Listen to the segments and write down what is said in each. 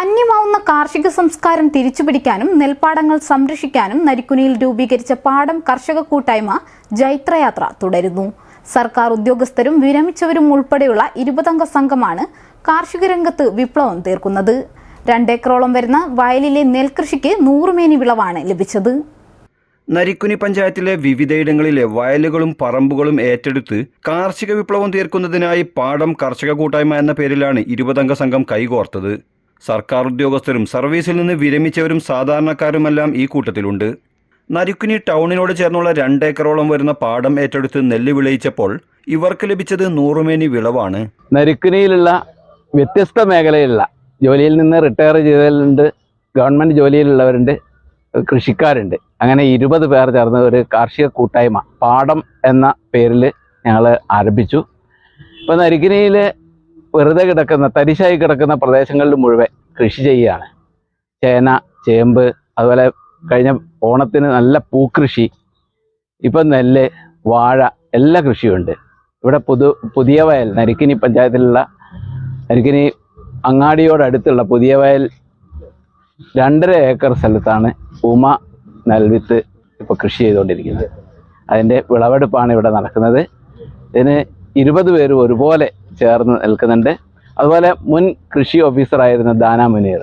അന്യമാവുന്ന കാർഷിക സംസ്കാരം തിരിച്ചുപിടിക്കാനും നെൽപ്പാടങ്ങൾ സംരക്ഷിക്കാനും നരിക്കുനിയിൽ രൂപീകരിച്ച പാടം കർഷക കൂട്ടായ്മ ജൈത്രയാത്ര തുടരുന്നു. സർക്കാർ ഉദ്യോഗസ്ഥരും വിരമിച്ചവരും ഉൾപ്പെടെയുള്ള ഇരുപതംഗ സംഘമാണ് കാർഷിക രംഗത്ത് വിപ്ലവം തീർക്കുന്നത്. രണ്ടേക്കറോളം വരുന്ന വയലിലെ നെൽകൃഷിക്ക് നൂറുമേനി വിളവാണ് ലഭിച്ചത്. നരിക്കുനി പഞ്ചായത്തിലെ വിവിധയിടങ്ങളിലെ വയലുകളും പറമ്പുകളും ഏറ്റെടുത്ത് കാർഷിക വിപ്ലവം തീർക്കുന്നതിനായി പാടം കർഷക കൂട്ടായ്മ എന്ന പേരിലാണ് ഇരുപതംഗ സംഘം കൈകോർത്തത്. സർക്കാർ ഉദ്യോഗസ്ഥരും സർവീസിൽ നിന്ന് വിരമിച്ചവരും സാധാരണക്കാരുമെല്ലാം ഈ കൂട്ടത്തിലുണ്ട്. നരിക്കുനി ടൗണിനോട് ചേർന്നുള്ള രണ്ടേക്കറോളം വരുന്ന പാടം ഏറ്റെടുത്ത് നെല്ല് വിളയിച്ചപ്പോൾ ഇവർക്ക് ലഭിച്ചത് നൂറുമേനി വിളവാണ്. നരിക്കുനിയിലുള്ള വ്യത്യസ്ത മേഖലയിലുള്ള ജോലിയിൽ നിന്ന് റിട്ടയർ ചെയ്തവരുണ്ട് ഗവൺമെന്റ് ജോലിയിലുള്ളവരുണ്ട് കൃഷിക്കാരുണ്ട്. അങ്ങനെ ഇരുപത് പേർ ചേർന്ന ഒരു കാർഷിക കൂട്ടായ്മ പാടം എന്ന പേരിൽ ഞങ്ങൾ ആരംഭിച്ചു. ഇപ്പോൾ നരിക്കുനിയിൽ വെറുതെ കിടക്കുന്ന തരിശായി കിടക്കുന്ന പ്രദേശങ്ങളിൽ മുഴുവൻ കൃഷി ചെയ്യുകയാണ്. ചേന ചേമ്പ് അതുപോലെ കഴിഞ്ഞ ഓണത്തിന് നല്ല പൂക്കൃഷി ഇപ്പം നെല്ല് വാഴ എല്ലാ കൃഷിയുണ്ട് ഇവിടെ പുതു പുതിയ വയൽ നരിക്കിനി പഞ്ചായത്തിലുള്ള നരിക്കിനി അങ്ങാടിയോടടുത്തുള്ള പുതിയ വയൽ രണ്ടര ഏക്കർ സ്ഥലത്താണ് ഉമ നെൽവിത്ത് ഇപ്പോൾ കൃഷി ചെയ്തുകൊണ്ടിരിക്കുന്നത്. അതിന്റെ വിളവെടുപ്പാണ് ഇവിടെ നടക്കുന്നത്. ഇതിന് ഇരുപത് പേരും ഒരുപോലെ ചേർന്ന് നിൽക്കുന്നുണ്ട്. അതുപോലെ മുൻ കൃഷി ഓഫീസറായിരുന്ന ദാന മുനീർ.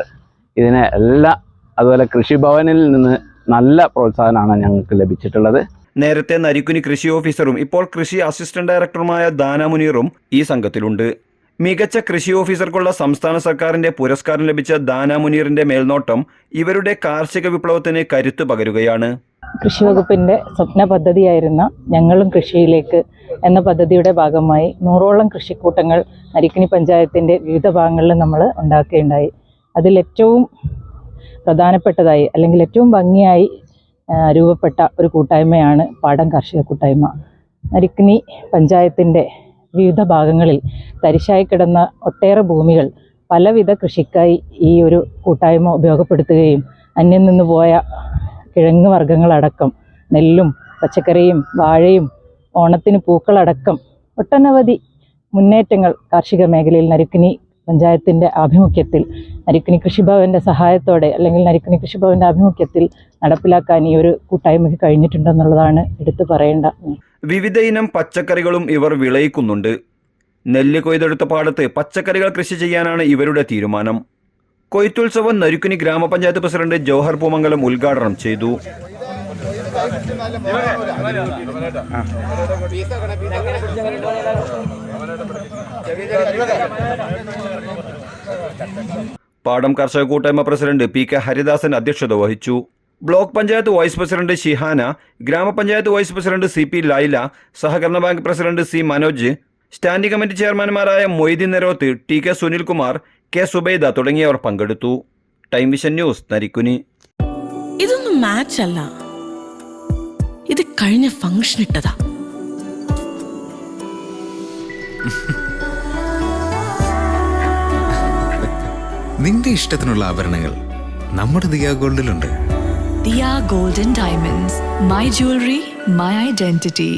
ഇതിനെ എല്ലാ അതുപോലെ കൃഷിഭവനിൽ നിന്ന് നല്ല പ്രോത്സാഹനമാണ് ഞങ്ങൾക്ക് ലഭിച്ചിട്ടുള്ളത്. നേരത്തെ നരിക്കുനി കൃഷി ഓഫീസറും ഇപ്പോൾ കൃഷി അസിസ്റ്റന്റ് ഡയറക്ടറുമായ ദാന മുനീറും ഈ സംഘത്തിലുണ്ട്. മികച്ച കൃഷി ഓഫീസർക്കുള്ള സംസ്ഥാന സർക്കാരിന്റെ പുരസ്കാരം ലഭിച്ച ദാന മുനീറിന്റെ മേൽനോട്ടം ഇവരുടെ കാർഷിക വിപ്ലവത്തിന് കരുത്തു പകരുകയാണ്. കൃഷി വകുപ്പിന്റെ സ്വപ്ന പദ്ധതിയായിരുന്ന ഞങ്ങളും കൃഷിയിലേക്ക് എന്ന പദ്ധതിയുടെ ഭാഗമായി നൂറോളം കൃഷിക്കൂട്ടങ്ങൾ നരിക്കിനി പഞ്ചായത്തിന്റെ വിവിധ ഭാഗങ്ങളിൽ നമ്മൾ ഉണ്ടാക്കുകയുണ്ടായി. അതിലേറ്റവും പ്രധാനപ്പെട്ടതായി അല്ലെങ്കിൽ ഏറ്റവും ഭംഗിയായി രൂപപ്പെട്ട ഒരു കൂട്ടായ്മയാണ് പാടം കാർഷിക കൂട്ടായ്മ. നരിക്കിനി പഞ്ചായത്തിന്റെ വിവിധ ഭാഗങ്ങളിൽ തരിശായി കിടന്ന ഒട്ടേറെ ഭൂമികൾ പലവിധ കൃഷിക്കായി ഈ ഒരു കൂട്ടായ്മ ഉപയോഗപ്പെടുത്തുകയും അന്യം നിന്ന് പോയ കിഴങ്ങ് വർഗങ്ങളടക്കം നെല്ലും പച്ചക്കറിയും വാഴയും ഓണത്തിന് പൂക്കളടക്കം ഒട്ടനവധി മുന്നേറ്റങ്ങൾ കാർഷിക മേഖലയിൽ നരുക്കിനി പഞ്ചായത്തിന്റെ ആഭിമുഖ്യത്തിൽ നരുക്കിനി കൃഷിഭവന്റെ സഹായത്തോടെ അല്ലെങ്കിൽ നരുക്കിനി കൃഷിഭവന്റെ ആഭിമുഖ്യത്തിൽ നടപ്പിലാക്കാൻ ഈ ഒരു കൂട്ടായ്മയ്ക്ക് കഴിഞ്ഞിട്ടുണ്ടെന്നുള്ളതാണ് എടുത്തു പറയേണ്ട വിവിധ ഇനം പച്ചക്കറികളും ഇവർ വിളയിക്കുന്നുണ്ട്. നെല്ല് കൊയ്തെടുത്ത പാടത്ത് പച്ചക്കറികൾ കൃഷി ചെയ്യാനാണ് ഇവരുടെ തീരുമാനം. കൊയ്ത്തുത്സവം നരുക്കുനി ഗ്രാമപഞ്ചായത്ത് പ്രസിഡന്റ് ജോഹർ പൂമംഗലം ഉദ്ഘാടനം ചെയ്തു. പാടം കർഷക കൂട്ടായ്മ പ്രസിഡന്റ് പി കെ ഹരിദാസൻ അധ്യക്ഷത വഹിച്ചു. Block panchayat vice president Shihana grama panchayat vice president C P Laila സഹകരണ bank president C Manoj standing committee ചെയർമാൻമാരായ Moideen Neroth T K Sunilkumar K Subaida തുടങ്ങിയവർ പങ്കെടുത്തു. Time vision news Narikkuni. ഇതൊന്നും match അല്ല. ഇത് കഴിഞ്ഞ function ഇട്ടതാ. നിന്റെ ഇഷ്ടത്തിനുള്ള ആഭരണങ്ങൾ നമ്മുടെ Diya ഗോൾഡിലുണ്ട്. Diya golden diamonds my jewellery my identity.